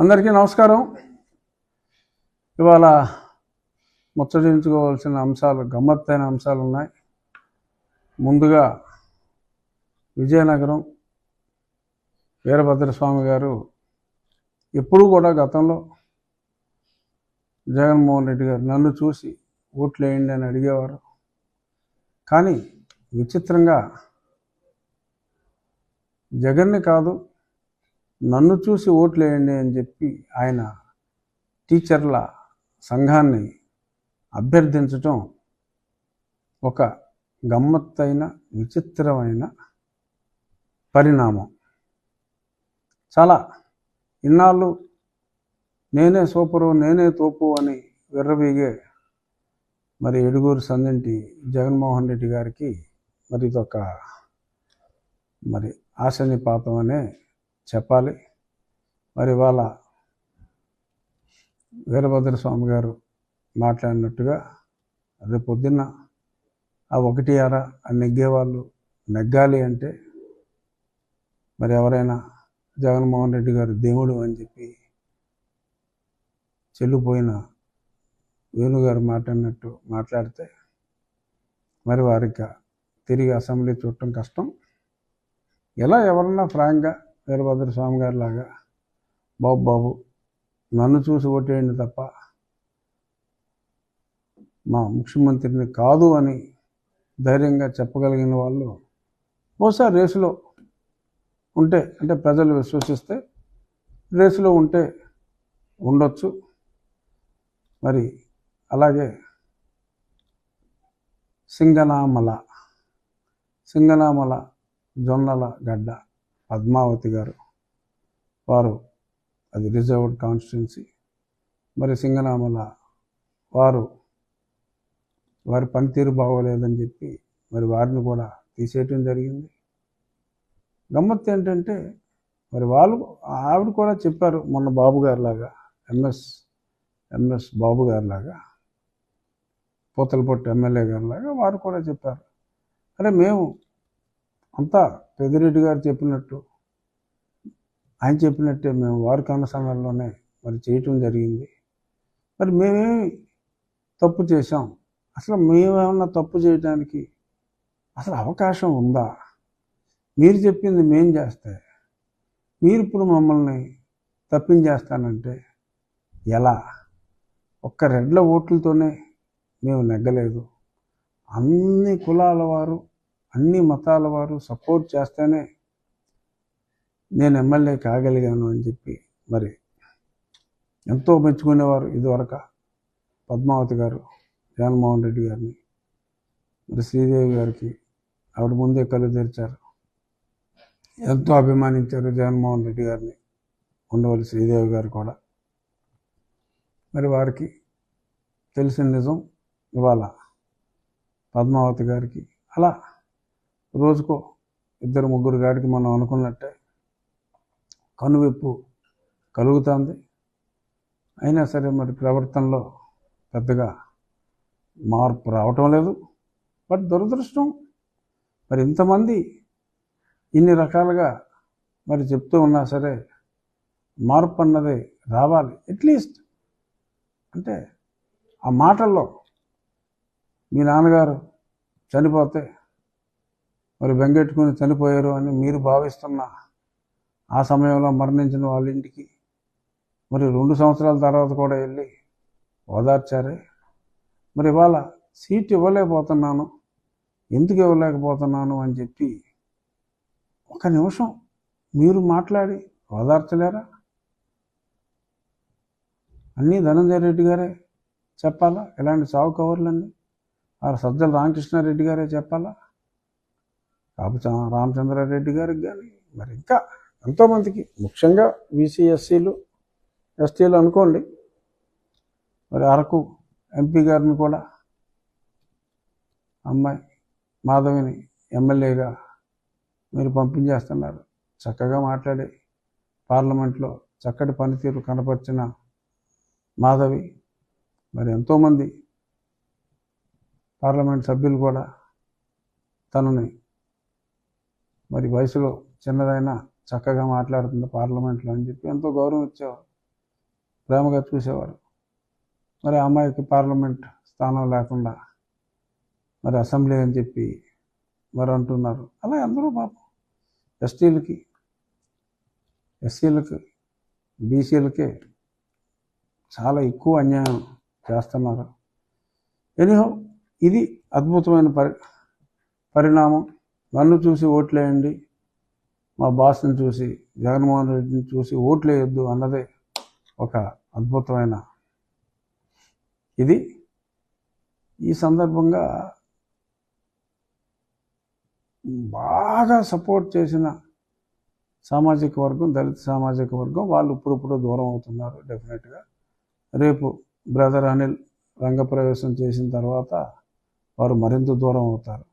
అందరికీ నమస్కారం. ఇవాళ ముచ్చటించుకోవాల్సిన అంశాలు గమ్మత్తైన అంశాలు ఉన్నాయి. ముందుగా విజయనగరం వీరభద్రస్వామి గారు ఎప్పుడూ కూడా గతంలో జగన్మోహన్ రెడ్డి గారు నన్ను చూసి ఓట్లు వేయండి అని అడిగేవారు. కానీ విచిత్రంగా జగన్ని కాదు నన్ను చూసి ఓట్లు వేయండి అని చెప్పి ఆయన టీచర్ల సంఘాన్ని అభ్యర్థించటం ఒక గమ్మత్తైన విచిత్రమైన పరిణామం. చాలా ఇన్నాళ్ళు నేనే సూపరు నేనే తోపు అని విర్రవీగే మరి ఎడుగూరు సందింటి జగన్మోహన్ రెడ్డి గారికి మరి ఇదొక మరి ఆశనిపాతం అనే చెప్పాలి. మరి వాళ్ళ వీరభద్ర స్వామి గారు మాట్లాడినట్టుగా రేపు పొద్దున్న ఆ ఒకటి అర ఆ నెగ్గేవాళ్ళు నెగ్గాలి అంటే మరి ఎవరైనా జగన్మోహన్ రెడ్డి గారు దేవుడు అని చెప్పి చెల్లిపోయిన వేణుగారు మాట్లాడినట్టు మాట్లాడితే మరి వారికి తిరిగి అసెంబ్లీ చూడటం కష్టం. ఎలా ఎవరన్నా ఫ్రాంక్గా వీరభద్ర స్వామి గారి లాగా బాబు బాబు నన్ను చూసి ఓటేయండి తప్ప మా ముఖ్యమంత్రిని కాదు అని ధైర్యంగా చెప్పగలిగిన వాళ్ళు బహుశా రేసులో ఉంటే అంటే ప్రజలు విశ్వసిస్తే రేసులో ఉంటే ఉండొచ్చు. మరి అలాగే సింగనామల సింగనామల జొన్నల గడ్డ పద్మావతి గారు. వారు అది రిజర్వ్డ్ కాన్స్టిట్యున్సీ. మరి సింగనామల వారు వారి పనితీరు బాగోలేదని చెప్పి మరి వారిని కూడా తీసేయటం జరిగింది. గమ్మత్తు ఏంటంటే మరి వాళ్ళు ఆవిడ కూడా చెప్పారు మొన్న బాబు గారిలాగా ఎంఎస్ ఎంఎస్ బాబు గారిలాగా పూతలపట్టు ఎమ్మెల్యే గారిలాగా వారు కూడా చెప్పారు. అరే మేము అంతా పెద్దిరెడ్డి గారు చెప్పినట్టు. ఆయన చెప్పినట్టే మేము వారు కన్న సమయంలోనే మరి చేయటం జరిగింది. మరి మేమేమి తప్పు చేశాం. అసలు మేమేమన్నా తప్పు చేయడానికి అసలు అవకాశం ఉందా? మీరు చెప్పింది మేం చేస్తే మీరు ఇప్పుడు మమ్మల్ని తప్పించేస్తానంటే ఎలా? ఒక్క రెడ్ల ఓట్లతోనే మేము నెగ్గలేదు. అన్ని కులాల వారు అన్ని మతాల వారు సపోర్ట్ చేస్తేనే నేను ఎమ్మెల్యే కాగలిగాను అని చెప్పి మరి ఎంతో మెచ్చుకునేవారు ఇదివరక పద్మావతి గారు జగన్మోహన్ రెడ్డి గారిని. మరి శ్రీదేవి గారికి ఆవిడ ముందే కళ్ళు తెరిచారు. ఎంతో అభిమానించారు జగన్మోహన్ రెడ్డి గారిని ఉండవల్లి శ్రీదేవి గారు కూడా. మరి వారికి తెలిసిన నిజం ఇవాళ పద్మావతి గారికి అలా రోజుకో ఇద్దరు ముగ్గురు గాడికి మనం అనుకున్నట్టే కనువిప్పు కలుగుతుంది. అయినా సరే మరి ప్రవర్తనలో పెద్దగా మార్పు రావటం లేదు. బట్ దురదృష్టం మరి ఇంతమంది ఇన్ని రకాలుగా మరి చెప్తూ ఉన్నా సరే మార్పు అన్నది రావాలి. అట్లీస్ట్ అంటే ఆ మాటల్లో మీ నాన్నగారు చనిపోతే మరి బెంగెట్టుకుని చనిపోయారు అని మీరు భావిస్తున్న ఆ సమయంలో మరణించిన వాళ్ళ ఇంటికి మరి రెండు సంవత్సరాల తర్వాత కూడా వెళ్ళి ఓదార్చారే. మరి ఇవాళ సీట్ ఇవ్వలేకపోతున్నాను ఎందుకు ఇవ్వలేకపోతున్నాను అని చెప్పి ఒక నిమిషం మీరు మాట్లాడి ఓదార్చలేరా? అన్నీ ధనంజయ రెడ్డి గారే చెప్పాలా? ఇలాంటి సాగు కవర్లన్నీ వారు సజ్జల రామకృష్ణారెడ్డి గారే చెప్పాలా? రామచంద్రారెడ్డి గారికి కానీ మరి ఇంకా ఎంతోమందికి ముఖ్యంగా బీసీ ఎస్సీలు ఎస్టీలు అనుకోండి మరి అరకు ఎంపీ గారిని కూడా అమ్మాయి మాధవిని ఎమ్మెల్యేగా మీరు పంపించేస్తున్నారు. చక్కగా మాట్లాడి పార్లమెంట్లో చక్కటి పనితీరు కనపరిచిన మాధవి మరి ఎంతోమంది పార్లమెంట్ సభ్యులు కూడా తనని మరి వయసులో చిన్నదైనా చక్కగా మాట్లాడుతుంది పార్లమెంట్లో అని చెప్పి ఎంతో గౌరవం ఇచ్చేవారు. ప్రేమగా చూసేవారు. మరి అమ్మాయికి పార్లమెంట్ స్థానం లేకుండా మరి అసెంబ్లీ అని చెప్పి మరి అంటున్నారు. అలా అందరూ పాపం. ఎస్టీలకి ఎస్సీలకి బీసీలకే చాలా ఎక్కువ అన్యాయం చేస్తున్నారు. ఎనీహో ఇది అద్భుతమైన పరి పరిణామం. నన్ను చూసి ఓట్లేయండి. మా బాస్ని చూసి జగన్మోహన్ రెడ్డిని చూసి ఓట్లేయొద్దు అన్నదే ఒక అద్భుతమైన ఇది. ఈ సందర్భంగా బాగా సపోర్ట్ చేసిన సామాజిక వర్గం దళిత సామాజిక వర్గం వాళ్ళు ఇప్పుడిప్పుడు దూరం అవుతున్నారు డెఫినెట్గా. రేపు బ్రదర్ అనిల్ రంగప్రవేశం చేసిన తర్వాత వారు మరింత దూరం అవుతారు.